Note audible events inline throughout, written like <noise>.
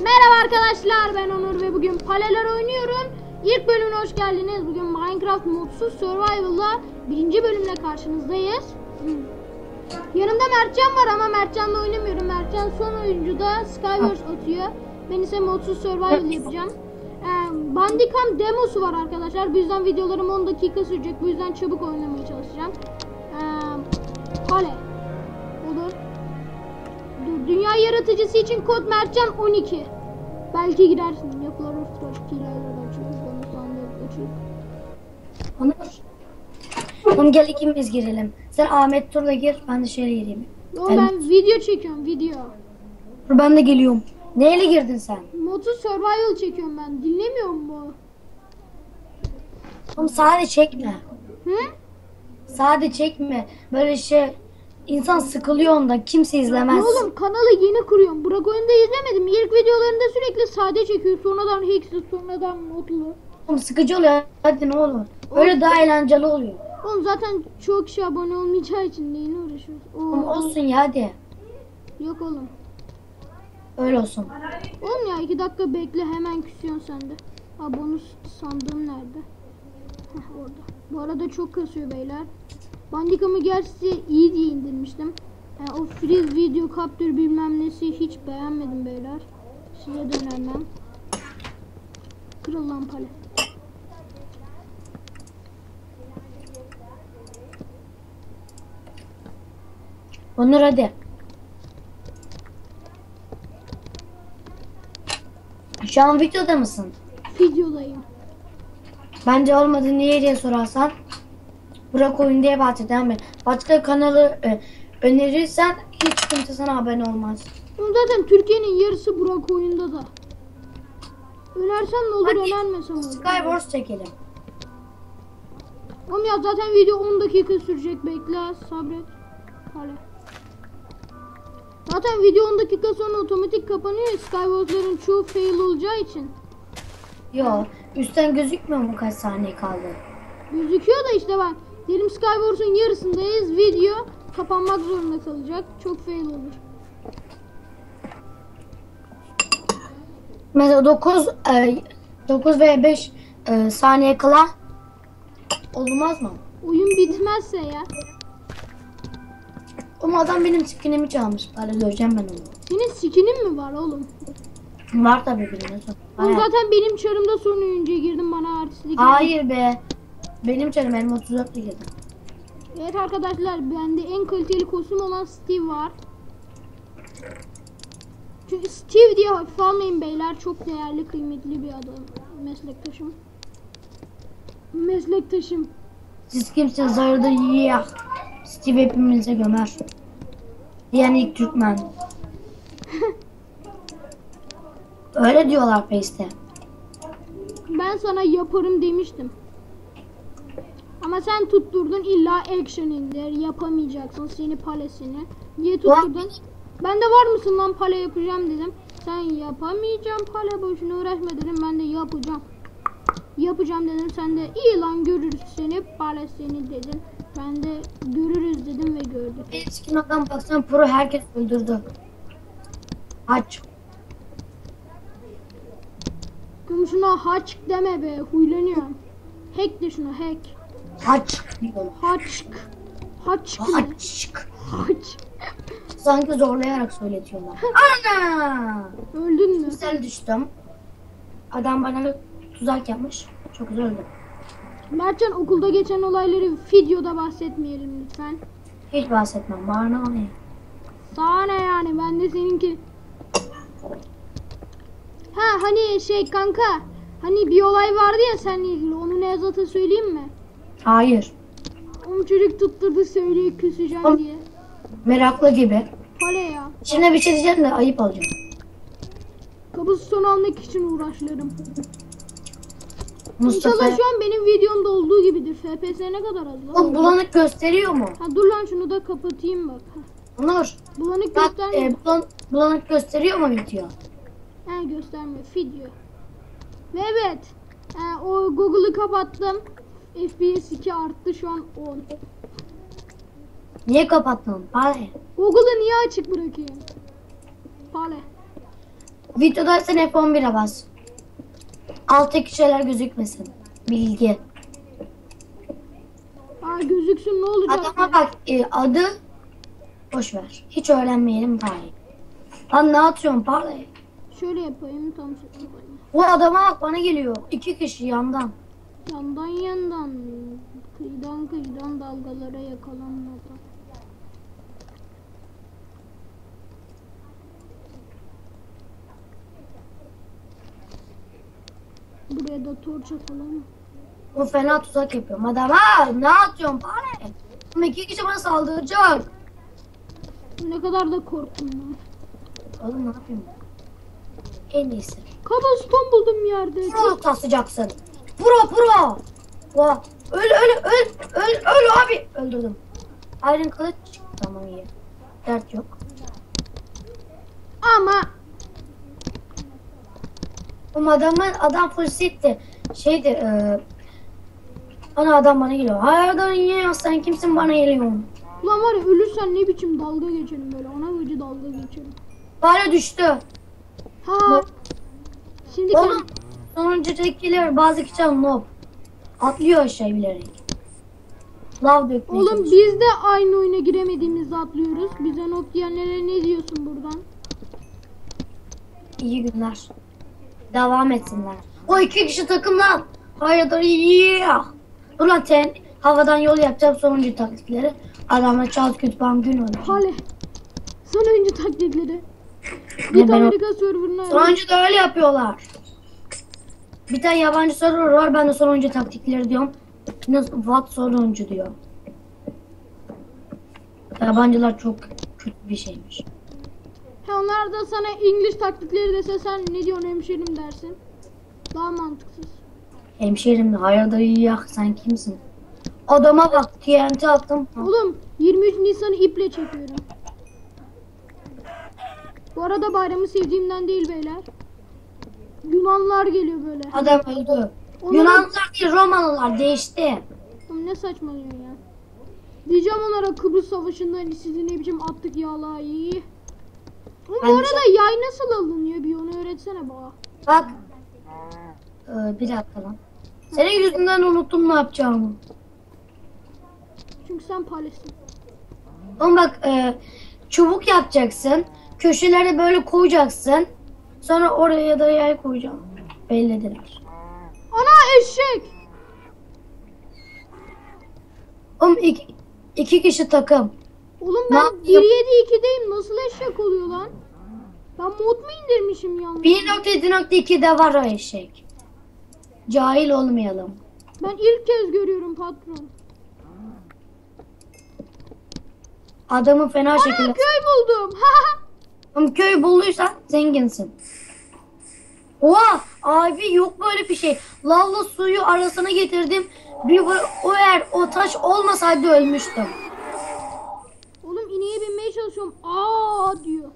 Merhaba arkadaşlar ben Onur ve bugün Paleler oynuyorum. İlk bölümüne hoş geldiniz. Bugün Minecraft Modsuz Survival'la birinci bölümle karşınızdayız. Yanımda Mertcan var ama Mertcan'la oynamıyorum. Mertcan son oyuncuda Skywars atıyor. Ben ise Modsuz Survival yapacağım. Ee, Bandicam demosu var arkadaşlar. Bu yüzden videolarım 10 dakika sürecek. Bu yüzden çabuk oynamaya çalışacağım. Ee, Pale. Dünya yaratıcısı için kod Mertcan 12. Belki girersin. Yapılar usta hileler açıyoruz. Bonus anlık açıyoruz. Onur. Oğlum gel ikimiz girelim. Sen Ahmet Tur'la gir, ben de şöyle gireyim. Oğlum ben video çekiyorum video. Dur ben de geliyorum. Neyle girdin sen? Modu survival çekiyorum ben. Dinlemiyor mu? Oğlum sade çekme. Hı? Sade çekme. Böyle şey insan sıkılıyor ondan. Kimse izlemez. Oğlum kanalı yeni kuruyorum. Burak oyunda izlemedim. İlk videolarında sürekli sade çekiyor. Sonradan Hex'i, sonradan Modlu. Oğlum sıkıcı oluyor. Hadi ne olur. Öyle daha eğlenceli oluyor. Oğlum zaten çok kişi abone olmayacağı için neyine uğraşıyoruz? Oğlum olsun ya hadi. yok oğlum. Öyle olsun. Oğlum ya iki dakika bekle hemen küsüyorsun sen de. Ha bonus sandığım nerede? Heh, orada. Bu arada çok kasıyor beyler. Bandicam'ı gerçi iyi diye indirmiştim. Yani o freeze video capture bilmem nesi hiç beğenmedim beyler. Size de önermem. Kırıl lan. Onur hadi. Şu an videoda mısın? Videodayım. Bence olmadı niye diye sorarsan Burak oyun diye bahseden ben. Başka kanalı e, önerirsen hiç kimse sana abone olmaz. Oğlum zaten Türkiye'nin yarısı Burak oyunda da. Önersen ne olur Hadi. önermesem olur. Skywars çekelim. Oğlum ya zaten video 10 dakika sürecek bekle sabret. Hala. Zaten video 10 dakika sonra otomatik kapanıyor. Skywars'ların çoğu fail olacağı için. Yo üstten gözükmüyor mu kaç saniye kaldı? Gözüküyor da işte bak. Diyelim Skywars'ın yarısındayız. Video kapanmak zorunda kalacak. Çok fail olur. Mesela 9 e, 9 veya 5 e, saniye kala olmaz mı? Oyun bitmezse ya. Ama adam benim skinimi çalmış. Bari döveceğim ben onu. Senin skinin mi var oğlum? Var tabii. Oğlum Hayır. zaten benim çarımda son oyuncuya girdim bana artistlik. Hayır be. Benim canım benim 34 girdim. Evet arkadaşlar bende en kaliteli kostüm olan Steve var. Çünkü Steve diye hafife almayın beyler çok değerli kıymetli bir adam. Meslektaşım. Meslektaşım. Siz kimsiniz hayırdır yiyah. Steve hepimize gömer. Diyen ilk Türkmen. <laughs> Öyle diyorlar Face'te. Ben sana yaparım demiştim. Ama sen tutturdun illa action indir yapamayacaksın seni palesini diye tutturdun. Ben de var mısın lan pale yapacağım dedim. Sen yapamayacağım pale boşuna uğraşma dedim ben de yapacağım. Yapacağım dedim sen de iyi lan görürüz seni pale seni dedin. Ben de görürüz dedim ve gördük. Skin adam baksan pro herkes öldürdü. Aç. Şuna haç deme be huylanıyorum. Hack de şuna hack. Aç diyorlar. Haçk. Haçk ne? Aç. Haç. Sanki zorlayarak söyletiyorlar. Ana! Öldün mü? Güzel düştüm. Adam bana tuzak yapmış. Çok güzel öldüm. Mertcan okulda geçen olayları videoda bahsetmeyelim lütfen. Hiç bahsetmem. Bana ne? Sana ne yani ben de seninki. Ha hani şey kanka. Hani bir olay vardı ya seninle ilgili. Onu Nevzat'a söyleyeyim mi? Hayır. Onun çocuk tutturdu söyleyip küseceğim Oğlum. diye. Meraklı gibi. Pale ya. Şimdi bir şey diyeceğim de ayıp olacak. Kapısı son almak için uğraşlarım. Mustafa. İnşallah şu an benim videomda olduğu gibidir. FPS ne kadar az lan? Oğlum bulanık gösteriyor mu? Ha dur lan şunu da kapatayım bak. Onur. Bulanık Bak göstermiyor. e, bulan, bulanık gösteriyor mu video? Ha göstermiyor. Video. Ve evet. e, o Google'ı kapattım. FPS 2 arttı şu an 10. Niye kapattın? Bari. Google'ı niye açık bırakayım? Pale. Videodaysan F11'e bas. Alttaki şeyler gözükmesin. Bilgi. Aa gözüksün ne olacak? Adama bak e, adı boş ver. Hiç öğrenmeyelim iyi. Lan ne atıyorsun parayı? Şöyle yapayım tam yapayım. Bu adama bak bana geliyor. İki kişi yandan. Yandan yandan kıyıdan kıyıdan dalgalara yakalanmadan. Buraya da torç atalım. Bu fena tuzak yapıyorum. Adam ha ne atıyorsun parayı? Ama iki kişi bana saldıracak. Ne kadar da korktum ben. Oğlum ne yapayım? En iyisi. Kabaston buldum yerde. Pro taslayacaksın. Pro pro. Vah. Öl öl öl öl öl abi. Öldürdüm. Iron kılıç. Tamam iyi. Dert yok. Ama Ama adamın adam fırsitti. Şeydi e, ana adam bana geliyor. Hayırdır niye sen kimsin bana geliyorsun? ulan var ya ölürsen ne biçim dalga geçelim böyle ana gıcı dalga geçelim. Bana düştü. Ha. Şimdi kend- Oğlum sonuncu tekiler bazı kişiler noob. Atlıyor aşağı bilerek. Lav dökmeye Oğlum çalışıyor. biz de aynı oyuna giremediğimizde atlıyoruz. Bize not diyenlere ne diyorsun buradan? İyi günler. Devam etsinler. O iki kişi takım lan. Hayırdır iyi. Dur lan ten. Havadan yol yapacağım sonuncu taktikleri. Adamla çal kütüphan gün olacak. Hale. Son oyuncu taklitleri. Git ben o- Amerika serverına. Sonuncu da öyle yapıyorlar. Bir tane yabancı server var. Ben de sonuncu taktikleri diyorum. Nasıl what sonuncu diyor. Yabancılar çok kötü bir şeymiş. He onlar da sana İngiliz taktikleri dese sen ne diyorsun hemşerim dersin. Daha mantıksız. Hemşerim hayırdır iyi ya sen kimsin? Adama bak TNT attım. Oğlum 23 Nisan'ı iple çekiyorum. Bu arada bayramı sevdiğimden değil beyler. Yunanlılar geliyor böyle. Adam öldü. Onlara- Yunanlılar değil Romalılar değişti. Oğlum ne saçmalıyorsun ya. Diyeceğim onlara Kıbrıs Savaşı'nda hani sizi ne biçim attık yalayı. Ama bu arada yay nasıl alınıyor bir onu öğretsene bana. Bak. Ee, bir dakika lan. Senin yüzünden unuttum ne yapacağımı. Çünkü sen palesin. Oğlum bak e, çubuk yapacaksın. Köşelere böyle koyacaksın. Sonra oraya da yay koyacağım. Bellidir. Ana eşek! Oğlum iki, iki kişi takım. Oğlum ben yapayım? 1.7.2'deyim nasıl eşek oluyor lan? Ben mod mu indirmişim yalnız? 1.7.2'de var o eşek. Cahil olmayalım. Ben ilk kez görüyorum patron. Adamı fena Ana şekilde... köy buldum. <laughs> Oğlum köy bulduysan zenginsin. Oha abi yok böyle bir şey. Lavla suyu arasına getirdim. Bir o eğer o taş olmasaydı ölmüştüm. Oğlum ineğe binmeye çalışıyorum. Aa diyor.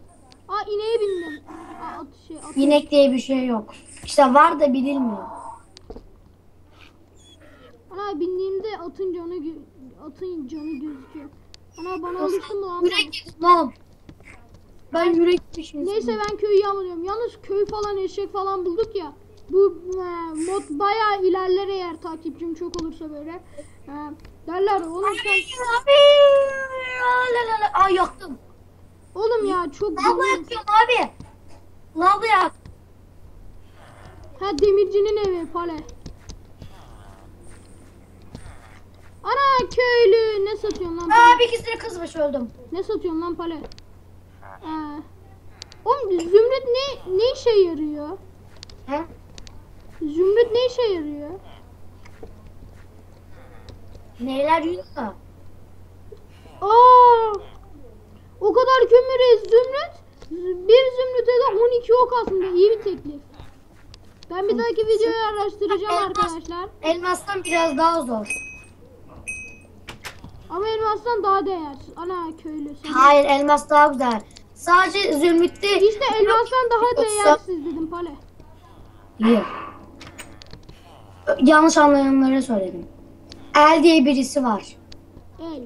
Aa ineğe bindim. Aa at şey at. İnek diye bir şey yok. İşte var da bilinmiyor. Ana bindiğimde atın canı atın canı gözüküyor. Ana bana alıştı mı lan? Yürek lan. Ben yürek gitmişim. Neyse ben köyü yağmalıyorum. Yalnız köy falan eşek falan bulduk ya. Bu e, mod bayağı ilerler eğer takipçim çok olursa böyle. E, derler oğlum sen Abi. La. Aa yaktım. oğlum ya çok canım. yakıyorum abi. Lavla yak. Ha demircinin evi pale. Ana köylü ne satıyorsun lan? Pale? Aa bir ikisini kızmış öldüm. Ne satıyorsun lan pale? Ee, oğlum zümrüt ne ne işe yarıyor? He? Zümrüt ne işe yarıyor? Neyler yiyor? Aa! O kadar kömüre zümrüt bir zümrüte de 12 ok aslında iyi bir teklif. Ben bir dahaki videoyu araştıracağım Elmas. arkadaşlar. Elmastan biraz daha zor. Ama elmastan daha değersiz. Ana köylü. Hayır elmas daha güzel. Sadece zümrütte İşte elmastan daha değersiz dedim pale. İyi. Yanlış anlayanlara söyledim. El diye birisi var. El.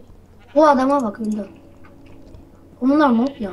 Bu adama bak öldü. Bunlar ne ya?